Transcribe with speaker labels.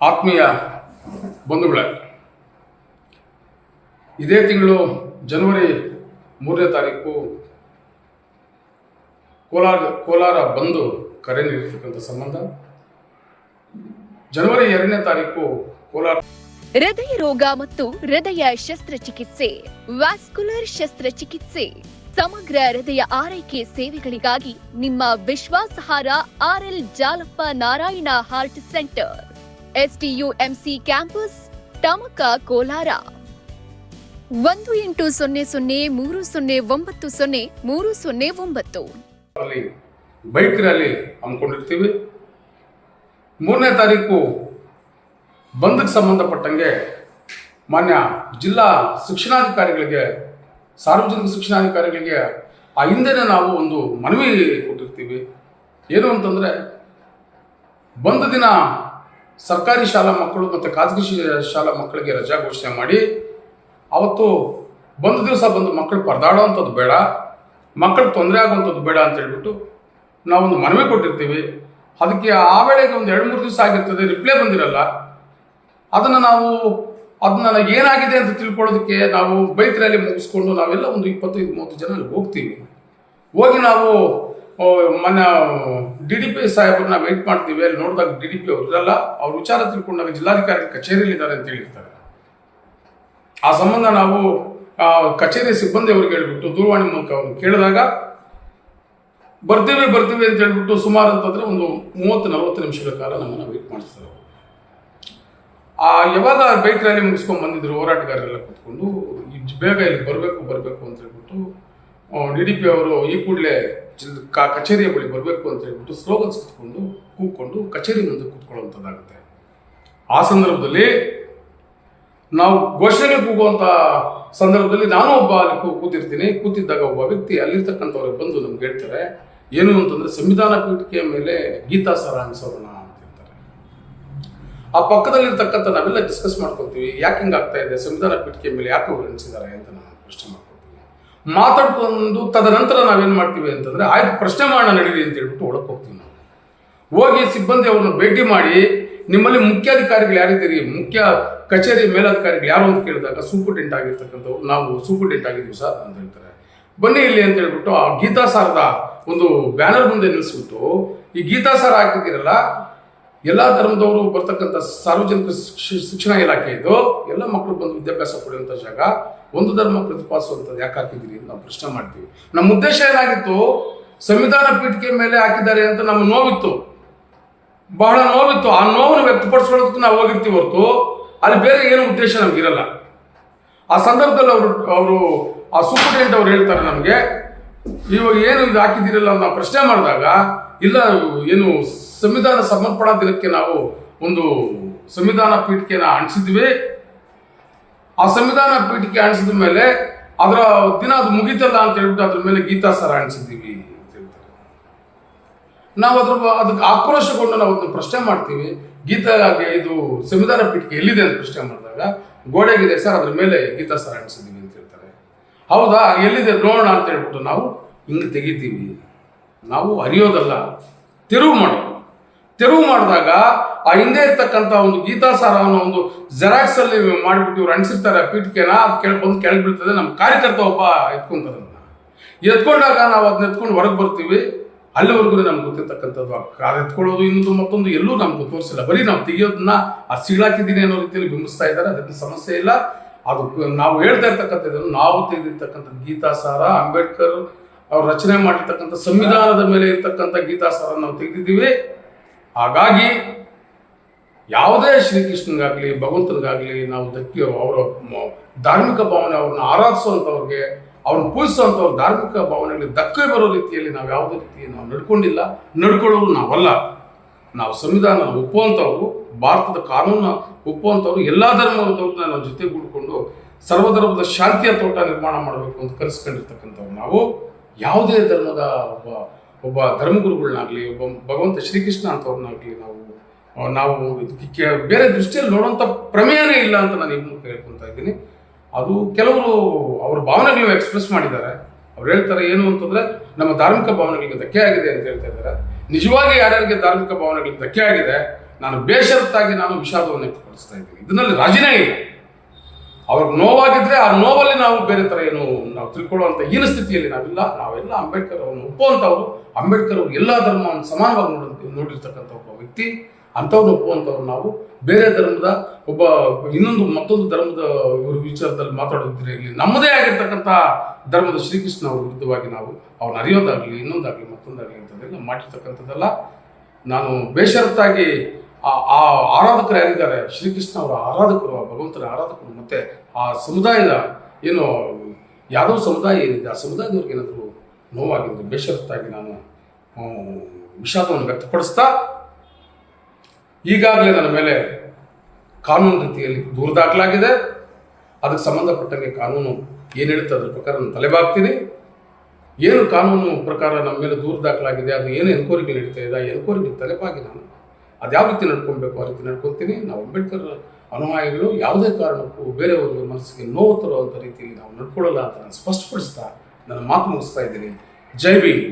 Speaker 1: ಆತ್ಮೀಯ ಬಂಧುಗಳೇ, ಇದೇ ತಿಂಗಳು ಜನವರಿ ಮೂರನೇ ತಾರೀಕು ಕೋಲಾರ ಕೋಲಾರ ಬಂದು ಕರೆ ನೀಡಿರ್ತಕ್ಕಂಥ ಸಂಬಂಧ. ಜನವರಿ ಎರಡನೇ ತಾರೀಕು ಕೋಲಾರ
Speaker 2: ಹೃದಯ ರೋಗ ಮತ್ತು ಹೃದಯ ಶಸ್ತ್ರಚಿಕಿತ್ಸೆ, ವ್ಯಾಸ್ಕುಲರ್ ಶಸ್ತ್ರಚಿಕಿತ್ಸೆ, ಸಮಗ್ರ ಹೃದಯ ಆರೈಕೆ ಸೇವೆಗಳಿಗಾಗಿ ನಿಮ್ಮ ವಿಶ್ವಾಸಾರ್ಹ R L Jalappa Narayana heart centre. S D U M C campus, Tamaka Kolar. ಒಂದು ಎಂಟು ಸೊನ್ನೆ ಸೊನ್ನೆ ಮೂರು ಸೊನ್ನೆ ಒಂಬತ್ತು ಸೊನ್ನೆ ಮೂರು ಸೊನ್ನೆ ಒಂಬತ್ತು.
Speaker 1: ಅಲ್ಲಿ ಬೈಕ್ ರ್ಯಾಲಿ ಹಮ್ಮಿಕೊಂಡಿರ್ತೀವಿ. ಮೂರನೇ ತಾರೀಕು ಬಂದ್ಗೆ ಸಂಬಂಧಪಟ್ಟಂಗೆ ಮಾನ್ಯ ಜಿಲ್ಲಾ ಶಿಕ್ಷಣಾಧಿಕಾರಿಗಳಿಗೆ, ಸಾರ್ವಜನಿಕ ಶಿಕ್ಷಣಾಧಿಕಾರಿಗಳಿಗೆ ಆ ಹಿಂದೆನೇ ನಾವು ಒಂದು ಮನವಿ ಕೊಟ್ಟಿರ್ತೀವಿ. ಏನು ಅಂತಂದರೆ, ಬಂದ ದಿನ ಸರ್ಕಾರಿ ಶಾಲಾ ಮಕ್ಕಳು ಮತ್ತು ಖಾಸಗಿ ಶಾಲಾ ಮಕ್ಕಳಿಗೆ ರಜಾ ಘೋಷಣೆ ಮಾಡಿ, ಅವತ್ತು ಬಂದ ದಿವಸ ಬಂದು ಮಕ್ಕಳು ಪರದಾಡುವಂಥದ್ದು ಬೇಡ ಮಕ್ಕಳು ತೊಂದರೆ ಆಗುವಂಥದ್ದು ಬೇಡ ಅಂತ ಹೇಳ್ಬಿಟ್ಟು ನಾವೊಂದು ಮನವಿ ಕೊಟ್ಟಿರ್ತೀವಿ. ಅದಕ್ಕೆ ಆ ವೇಳೆಗೆ ಒಂದು ಎರಡು ಮೂರು ದಿವಸ ಆಗಿರ್ತದೆ, ರಿಪ್ಲೈ ಬಂದಿರಲ್ಲ. ಅದನ್ನು ನಾವು ಅದನ್ನ ಏನಾಗಿದೆ ಅಂತ ತಿಳ್ಕೊಳ್ಳೋದಕ್ಕೆ ನಾವು ಬೈಕ್ ರ್ಯಾಲಿ ಮುಗಿಸ್ಕೊಂಡು ನಾವೆಲ್ಲ ಒಂದು ಇಪ್ಪತ್ತೈದು ಮೂವತ್ತು ಜನ ಹೋಗ್ತೀವಿ. ಹೋಗಿ ನಾವು ಮೊನ್ನೆ ಡಿ ಡಿ ಪಿ ಸಾಹೇಬ್ರನ್ನ ವೆಯ್ಟ್ ಮಾಡ್ತೀವಿ, ಅಲ್ಲಿ ನೋಡಿದಾಗ ಡಿ ಡಿ ಪಿ ಅವ್ರು ಇರಲ್ಲ. ಅವ್ರ ವಿಚಾರ ತಿಳ್ಕೊಂಡಾಗ ಜಿಲ್ಲಾಧಿಕಾರಿ ಕಚೇರಿಯಲ್ಲಿದ್ದಾರೆ ಅಂತ ಹೇಳಿರ್ತಾರೆ. ಆ ಸಂಬಂಧ ನಾವು ಕಚೇರಿ ಸಿಬ್ಬಂದಿ ಅವ್ರಿಗೆ ಹೇಳ್ಬಿಟ್ಟು, ದೂರವಾಣಿ ಮೂಲಕ ಅವ್ರನ್ನ ಕೇಳಿದಾಗ, ಬರ್ತೀವಿ ಬರ್ತೀವಿ ಅಂತ ಹೇಳ್ಬಿಟ್ಟು ಸುಮಾರು ಅಂತಂದ್ರೆ ಒಂದು ಮೂವತ್ತು, ನಲವತ್ತು ನಿಮಿಷಗಳ ಕಾಲ ನಮ್ಮನ್ನು ವೆಯ್ಟ್ ಮಾಡಿಸ್ತಾರೆ ಆ, ಯಾವಾಗ ಬೈಕ್ ರ್ಯಾಲಿ ಮುಗಿಸ್ಕೊಂಡು ಬಂದಿದ್ರು, ಹೋರಾಟಗಾರರೆಲ್ಲ ಕೂತ್ಕೊಂಡು ಬೇಗ ಇಲ್ಲಿ ಬರಬೇಕು ಬರಬೇಕು ಅಂತ ಹೇಳ್ಬಿಟ್ಟು ಡಿ ಡಿ ಪಿ ಅವರು ಈ ಕೂಡಲೇ ಕಚೇರಿಯ ಬಳಿ ಬರಬೇಕು ಅಂತ ಹೇಳ್ಬಿಟ್ಟು ಸ್ಲೋಗನ್ಸ್ ಕೂತ್ಕೊಂಡು ಕೂತ್ಕೊಂಡು ಕಚೇರಿ ಮುಂದೆ ಕೂತ್ಕೊಳ್ಳುವಂಥದ್ದಾಗುತ್ತೆ. ಆ ಸಂದರ್ಭದಲ್ಲಿ ನಾವು ಘೋಷಣೆಗೆ ಕೂಗುವಂತ ಸಂದರ್ಭದಲ್ಲಿ ನಾನು ಒಬ್ಬ ಅಲ್ಲಿ ಕೂತಿರ್ತೀನಿ. ಕೂತಿದ್ದಾಗ ಒಬ್ಬ ವ್ಯಕ್ತಿ ಅಲ್ಲಿರ್ತಕ್ಕಂಥವ್ರಿಗೆ ಬಂದು ನಮ್ಗೆ ಹೇಳ್ತಾರೆ, ಏನು ಅಂತಂದ್ರೆ ಸಂವಿಧಾನ ಪೀಠಿಕೆಯ ಮೇಲೆ ಗೀತಾ ಸರ ಅನ್ಸೋಣ ಹೇಳ್ತಾರೆ. ಆ ಪಕ್ಕದಲ್ಲಿರ್ತಕ್ಕಂಥ ನಾವೆಲ್ಲ ಡಿಸ್ಕಸ್ ಮಾಡ್ಕೊತೀವಿ, ಯಾಕೆ ಹಿಂಗಾಗ್ತಾ ಇದೆ, ಸಂವಿಧಾನ ಪೀಠಿಕೆಯ ಮೇಲೆ ಯಾಕೆ ಅವ್ರು ಅಂತ ನಾನು ಪ್ರಶ್ನೆ ಮಾಡ್ಕೊತೀವಿ ಮಾತಾಡ್ಕೊಂಡು ತದನಂತರ ನಾವೇನು ಮಾಡ್ತೀವಿ ಅಂತಂದರೆ, ಆಯ್ತು, ಪ್ರಶ್ನೆ ಮಾಡೋಣ ನಡೀರಿ ಅಂತ ಹೇಳ್ಬಿಟ್ಟು ಒಳಗೆ ಹೋಗ್ತೀವಿ ನಾವು. ಹೋಗಿ ಸಿಬ್ಬಂದಿ ಅವ್ರನ್ನ ಭೇಟಿ ಮಾಡಿ, ನಿಮ್ಮಲ್ಲಿ ಮುಖ್ಯಾಧಿಕಾರಿಗಳು ಯಾರಿದ್ದೀರಿ? ಮುಖ್ಯ ಕಚೇರಿ ಮೇಲಾಧಿಕಾರಿಗಳು ಯಾರು ಅಂತ ಕೇಳಿದಾಗ, ಸೂಪರ್ಟೆಂಟ್ ಆಗಿರ್ತಕ್ಕಂಥವ್ರು, ನಾವು ಸೂಪರ್ಟೆಂಟ್ ಆಗಿದ್ದೀವಿ ಸರ್ ಅಂತ ಹೇಳ್ತಾರೆ. ಬನ್ನಿ ಇಲ್ಲಿ ಅಂತ ಹೇಳ್ಬಿಟ್ಟು ಆ ಗೀತಾ ಸಾರದ ಒಂದು ಬ್ಯಾನರ್ ಮುಂದೆ ನಿಲ್ಲಿಸ್ಬಿಟ್ಟು ಈ ಗೀತಾ ಸಾರ ಹಾಕಿದ್ದೀರಲ್ಲ ಎಲ್ಲ ಧರ್ಮದವರು ಬರ್ತಕ್ಕಂಥ ಸಾರ್ವಜನಿಕ ಶಿಕ್ಷ- ಶಿಕ್ಷಣ ಇಲಾಖೆ ಇದು. ಎಲ್ಲ ಮಕ್ಕಳು ಬಂದು ವಿದ್ಯಾಭ್ಯಾಸ ಪಡೆಯುವಂಥ ಜಾಗ. ಒಂದು ಧರ್ಮ ಪ್ರತಿಪಾದಿಸುವಂಥದ್ದು ಯಾಕೆ ಹಾಕಿದ್ದೀರಿ ಅಂತ ನಾವು ಪ್ರಶ್ನೆ ಮಾಡ್ತೀವಿ. ನಮ್ಮ ಉದ್ದೇಶ ಏನಾಗಿತ್ತು? ಸಂವಿಧಾನ ಪೀಠಿಕೆ ಮೇಲೆ ಹಾಕಿದ್ದಾರೆ ಅಂತ ನಮ್ಮ ನೋವಿತ್ತು. ಬಹಳ ನೋವಿತ್ತು. ಆ ನೋವನ್ನು ವ್ಯಕ್ತಪಡಿಸ್ಕೊಳ್ಳೋದಕ್ಕೆ ನಾವು ಹೋಗಿರ್ತೀವಿ ಹೊರತು. ಅಲ್ಲಿ ಬೇರೆ ಏನು ಉದ್ದೇಶ ನಮಗಿರಲ್ಲ ಆ ಸಂದರ್ಭದಲ್ಲಿ ಅವರು ಅವರು, ಆ ಸೂಪರ್ಟೆಂಟ್ ಅವ್ರು ಹೇಳ್ತಾರೆ ನಮಗೆ, ಇವಾಗ ಏನು ಇದು ಹಾಕಿದ್ದೀರಲ್ಲ ಅಂತ ಪ್ರಶ್ನೆ ಮಾಡಿದಾಗ, ಇಲ್ಲ, ಏನು ಸಂವಿಧಾನ ಸಮರ್ಪಣಾ ದಿನಕ್ಕೆ ನಾವು ಒಂದು ಸಂವಿಧಾನ ಪೀಠಿಕೆಯನ್ನ ಅಣಿಸಿದ್ವಿ. ಆ ಸಂವಿಧಾನ ಪೀಠಿಕೆ ಅಣಿಸಿದ ಮೇಲೆ ಅದರ ದಿನ ಅದು ಮುಗೀತಲ್ಲ ಅಂತ ಹೇಳ್ಬಿಟ್ಟು ಅದ್ರ ಮೇಲೆ ಗೀತಾ ಸರ ಅಣಿಸಿದ್ದೀವಿ ಅಂತ ಹೇಳ್ತಾರೆ. ನಾವು ಅದ್ರ ಅದಕ್ಕೆ ಆಕ್ರೋಶಗೊಂಡು ನಾವು ಅದನ್ನ ಪ್ರಶ್ನೆ ಮಾಡ್ತೀವಿ. ಗೀತಾ ಇದು ಸಂವಿಧಾನ ಪೀಠಿಕೆ ಎಲ್ಲಿದೆ ಅಂತ ಪ್ರಶ್ನೆ ಮಾಡಿದಾಗ, ಗೋಡೆಗಿದೆ ಸರ್, ಅದ್ರ ಮೇಲೆ ಗೀತಾ ಸರ ಅಣಿಸಿದ್ದೀವಿ ಅಂತ ಹೇಳ್ತಾರೆ. ಹೌದಾ, ಎಲ್ಲಿದೆ ನೋಡೋಣ ಅಂತ ಹೇಳ್ಬಿಟ್ಟು ನಾವು ಹಿಂಗೆ ತೆಗಿತೀವಿ. ನಾವು ಅರಿಯೋದಲ್ಲ, ತಿರುವು ಮಾಡೋದು. ತೆರವು ಮಾಡಿದಾಗ, ಆ ಹಿಂದೆ ಇರ್ತಕ್ಕಂಥ ಒಂದು ಗೀತಾಸಾರ ಅನ್ನೋ ಒಂದು ಜೆರಾಕ್ಸ್ ಅಲ್ಲಿ ಮಾಡಿಬಿಟ್ಟು ಇವ್ರು ಅಂಟಿಸಿರ್ತಾರೆ ಪೀಠಿಕೆನ ಅದು ಕೆಳಗೆ ಬಂದು ಕೆಳಗೆ ಬೀಳ್ತದೆ, ನಮ್ಮ ಕಾರ್ಯಕರ್ತ ಒಬ್ಬ ಎತ್ಕೊಂತಾರೆ ಎತ್ಕೊಂಡಾಗ ನಾವು ಅದನ್ನ ಎತ್ಕೊಂಡು ಹೊರಗೆ ಬರ್ತೀವಿ. ಅಲ್ಲಿವರೆಗೂ ನಮ್ಗೆ ಗೊತ್ತಿರ್ತಕ್ಕಂಥದ್ದು ಅದು ಎತ್ಕೊಳ್ಳೋದು ಇನ್ನೊಂದು ಮತ್ತೊಂದು, ಎಲ್ಲೂ ನಮ್ಗೆ ತೋರಿಸಿಲ್ಲ. ಬರೀ ನಾವು ತೆಗಿಯೋದನ್ನ, ಆ ಸಿಗ್ಲಾಕಿದ್ದೀನಿ ಅನ್ನೋ ರೀತಿಯಲ್ಲಿ ಬಿಂಬಿಸ್ತಾ ಇದ್ದಾರೆ, ಅದಕ್ಕೆ ಸಮಸ್ಯೆ ಇಲ್ಲ. ಅದು ನಾವು ಹೇಳ್ತಾ ಇರ್ತಕ್ಕಂಥದ್ದು ನಾವು ತೆಗೆದಿರ್ತಕ್ಕಂಥದ್ದು ಗೀತಾಸಾರ, ಅಂಬೇಡ್ಕರ್ ಅವ್ರು ರಚನೆ ಮಾಡಿರ್ತಕ್ಕಂಥ ಸಂವಿಧಾನದ ಮೇಲೆ ಇರ್ತಕ್ಕಂಥ ಗೀತಾಸಾರ ನಾವು ತೆಗೆದಿದ್ದೀವಿ. ಹಾಗಾಗಿ ಯಾವುದೇ ಶ್ರೀಕೃಷ್ಣನಿಗಾಗಲಿ, ಭಗವಂತನಿಗಾಗಲಿ ನಾವು ದಕ್ಕಿ ಅವರ ಧಾರ್ಮಿಕ ಭಾವನೆ ಅವ್ರನ್ನ ಆರಾಧಿಸುವಂಥವ್ರಿಗೆ ಅವ್ರನ್ನ ಪೂಜಿಸುವಂಥವ್ರ ಧಾರ್ಮಿಕ ಭಾವನೆಗಳಿಗೆ ಧಕ್ಕೆ ಬರೋ ರೀತಿಯಲ್ಲಿ ನಾವು ಯಾವುದೇ ರೀತಿ ನಾವು ನಡ್ಕೊಂಡಿಲ್ಲ. ನಡ್ಕೊಳ್ಳೋರು ನಾವಲ್ಲ. ನಾವು ಸಂವಿಧಾನ ಒಪ್ಪುವಂಥವ್ರು, ಭಾರತದ ಕಾನೂನು ಒಪ್ಪುವಂಥವ್ರು, ಎಲ್ಲ ಧರ್ಮದವ್ರನ್ನ ನಾವು ಜೊತೆಗೂಡಿಕೊಂಡು ಸರ್ವಧರ್ಮದ ಶಾಂತಿಯ ತೋಟ ನಿರ್ಮಾಣ ಮಾಡಬೇಕು ಅಂತ ಕರೆಸ್ಕೊಂಡಿರ್ತಕ್ಕಂಥವ್ರು ನಾವು. ಯಾವುದೇ ಧರ್ಮದ ಒಬ್ಬ ಒಬ್ಬ ಧರ್ಮಗುರುಗಳನ್ನಾಗಲಿ, ಒಬ್ಬ ಭಗವಂತ ಶ್ರೀಕೃಷ್ಣ ಅಂತವ್ರನ್ನಾಗಲಿ ನಾವು ನಾವು ಇದಕ್ಕೆ ಬೇರೆ ದೃಷ್ಟಿಯಲ್ಲಿ ನೋಡುವಂಥ ಪ್ರಮೇಯನೇ ಇಲ್ಲ ಅಂತ ನಾನು ಈ ಮೂಲಕ ಇದ್ದೀನಿ. ಅದು ಕೆಲವರು ಅವ್ರ ಭಾವನೆಗಳು ಎಕ್ಸ್ಪ್ರೆಸ್ ಮಾಡಿದ್ದಾರೆ. ಅವ್ರು ಹೇಳ್ತಾರೆ ಏನು ಅಂತಂದ್ರೆ, ನಮ್ಮ ಧಾರ್ಮಿಕ ಭಾವನೆಗಳಿಗೆ ಧಕ್ಕೆ ಆಗಿದೆ ಅಂತ ಹೇಳ್ತಾ ಇದ್ದಾರೆ. ನಿಜವಾಗಿ ಯಾರ್ಯಾರಿಗೆ ಧಾರ್ಮಿಕ ಭಾವನೆಗಳಿಗೆ ಧಕ್ಕೆ ಆಗಿದೆ, ನಾನು ಬೇಷರತ್ತಾಗಿ ನಾನು ವಿಷಾದವನ್ನು ವ್ಯಕ್ತಪಡಿಸ್ತಾ ಇದ್ದೀನಿ. ಇದರಲ್ಲಿ ರಾಜಿನೇ ಇಲ್ಲ. ಅವ್ರಿಗೆ ನೋವಾಗಿದ್ರೆ ಆ ನೋವಲ್ಲಿ ನಾವು ಬೇರೆ ಥರ ಏನು ನಾವು ತಿಳ್ಕೊಳ್ಳುವಂಥ ಏನು ಸ್ಥಿತಿಯಲ್ಲಿ ನಾವಿಲ್ಲ. ನಾವೆಲ್ಲ ಅಂಬೇಡ್ಕರ್ ಅವರನ್ನು ಒಪ್ಪುವಂಥವ್ರು. ಅಂಬೇಡ್ಕರ್ ಅವರು ಎಲ್ಲ ಧರ್ಮವನ್ನು ಸಮಾನವಾಗಿ ನೋಡ, ನೋಡಿರ್ತಕ್ಕಂಥ ಒಬ್ಬ ವ್ಯಕ್ತಿ. ಅಂಥವ್ರನ್ನ ಒಪ್ಪುವಂಥವ್ರು ನಾವು. ಬೇರೆ ಧರ್ಮದ ಒಬ್ಬ ಇನ್ನೊಂದು ಮತ್ತೊಂದು ಧರ್ಮದ ವಿಚಾರದಲ್ಲಿ ಮಾತಾಡೋದಿದ್ರೆ ಇಲ್ಲಿ ನಮ್ಮದೇ ಆಗಿರ್ತಕ್ಕಂಥ ಧರ್ಮದ ಶ್ರೀಕೃಷ್ಣ ಅವ್ರ ವಿರುದ್ಧವಾಗಿ ನಾವು ಅವ್ರನ್ನ ಅರಿಯೋದಾಗಲಿ, ಇನ್ನೊಂದಾಗಲಿ, ಮತ್ತೊಂದಾಗಲಿ ಅಂತದೆಲ್ಲ ಮಾಡಿರ್ತಕ್ಕಂಥದ್ದೆಲ್ಲ. ನಾನು ಬೇಷರತ್ತಾಗಿ ಆ ಆರಾಧಕರು ಯಾರಿದ್ದಾರೆ? ಶ್ರೀಕೃಷ್ಣ ಅವರ ಆರಾಧಕರು, ಆ ಭಗವಂತನ ಆರಾಧಕರು ಮತ್ತೆ ಆ ಸಮುದಾಯದ ಏನು ಯಾದವ ಸಮುದಾಯ ಏನಿದೆ, ಆ ಸಮುದಾಯದವ್ರಿಗೆ ಏನಾದರೂ ನೋವಾಗಿದ್ದು ಬೇಷರತ್ತಾಗಿ ನಾನು ವಿಷಾದವನ್ನು ವ್ಯಕ್ತಪಡಿಸ್ತಾ, ಈಗಾಗಲೇ ನನ್ನ ಮೇಲೆ ಕಾನೂನು ರೀತಿಯಲ್ಲಿ ದೂರು ದಾಖಲಾಗಿದೆ. ಅದಕ್ಕೆ ಸಂಬಂಧಪಟ್ಟಂಗೆ ಕಾನೂನು ಏನು ಹೇಳುತ್ತೆ ಅದ್ರ ಪ್ರಕಾರ ನಾನು ತಲೆಬಾಗ್ತೀನಿ. ಏನು ಕಾನೂನು ಪ್ರಕಾರ ನಮ್ಮ ಮೇಲೆ ದೂರು ದಾಖಲಾಗಿದೆ, ಅದು ಏನು ಎನ್ಕ್ವೈರಿಗಳು ಇಡ್ತಾ ಇದೆ, ಆ ತಲೆಬಾಗಿ ನಾನು ಅದು ಯಾವ ರೀತಿ ನಡ್ಕೊಳ್ಬೇಕು, ಆ ರೀತಿ ನಡ್ಕೊತೀನಿ ನಾವು ಅಂಬೇಡ್ಕರ್ ಅನುಯಾಯಿಗಳು ಯಾವುದೇ ಕಾರಣಕ್ಕೂ ಬೇರೆಯವ್ರ ಮನಸ್ಸಿಗೆ ನೋವು ತರುವಂಥ ರೀತಿಯಲ್ಲಿ ನಾವು ನಡ್ಕೊಳ್ಳಲ್ಲ ಅಂತ ನಾನು ಸ್ಪಷ್ಟಪಡಿಸ್ತಾ, ನನ್ನ ಮಾತು ಮುಗಿಸ್ತಾ ಇದ್ದೀನಿ. ಜೈ ಭೀಮ್.